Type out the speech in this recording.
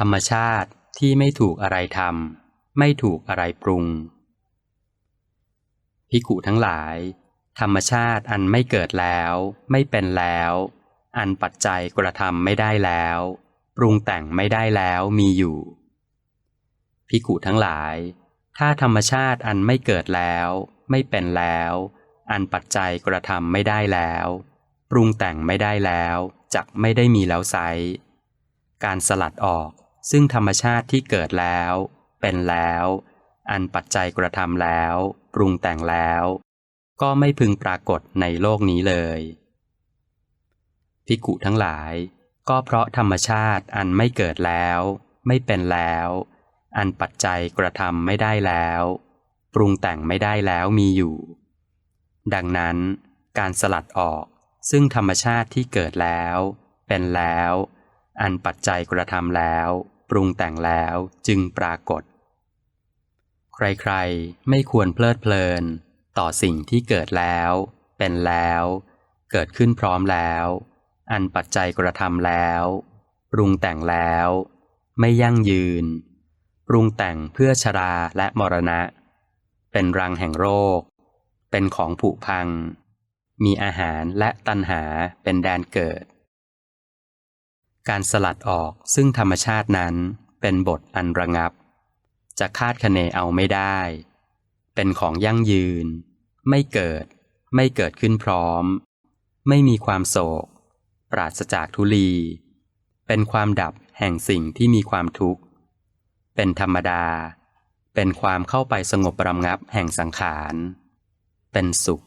ธรรมชาติที่ไม่ถูกอะไรทำไม่ถูกอะไรปรุงพิกุทั้งหลาย ธรรมชาติอันไม่เกิดแล้ว ไม่เป็นแล้ว อันปัจจัยกระทำไม่ได้แล้ว ปรุงแต่งไม่ได้แล้วมีอยู่พิกุทั้งหลาย ถ้าธรรมชาติอันไม่เกิดแล้ว ไม่เป็นแล้ว อันปัจจัยกระทำไม่ได้แล้ว ปรุงแต่งไม่ได้แล้วจักไม่ได้มีแล้วไซการสลัดออก ซึ่งธรรมชาติที่เกิดแล้ว เป็นแล้ว อันปัจจัยกระทำแล้ว ปรุงแต่งแล้ว ก็ไม่พึงปรากฏในโลกนี้เลย พิกุทั้งหลาย ก็เพราะธรรมชาติอันไม่เกิดแล้ว ไม่เป็นแล้ว อันปัจจัยกระทำไม่ได้แล้ว ปรุงแต่งไม่ได้แล้วมีอยู่ ดังนั้น การสลัดออกซึ่งธรรมชาติที่เกิดแล้ว เป็นแล้ว อันปัจจัยกระทำแล้ว ปรุงแต่งแล้วจึงปรากฏ ใครๆ ไม่ควรเพลิดเพลิน ต่อสิ่งที่เกิดแล้ว เป็นแล้ว เกิดขึ้นพร้อมแล้ว อันปัจจัยกระทำแล้ว ปรุงแต่งแล้ว ไม่ยั่งยืน ปรุงแต่งเพื่อชราและมรณะ เป็นรังแห่งโรค เป็นของผุพัง มีอาหารและตันหาเป็นแดนเกิด การสลัดออกซึ่งธรรมชาตินั้นเป็นบทอันระงับ จะคาดคะเนเอาไม่ได้ เป็นของยั่งยืน ไม่เกิด ไม่เกิดขึ้นพร้อม ไม่มีความโศก ปราศจากทุลี เป็นความดับแห่งสิ่งที่มีความทุกข์ เป็นธรรมดา เป็นความเข้าไปสงบปรำงับแห่งสังขาร เป็นสุข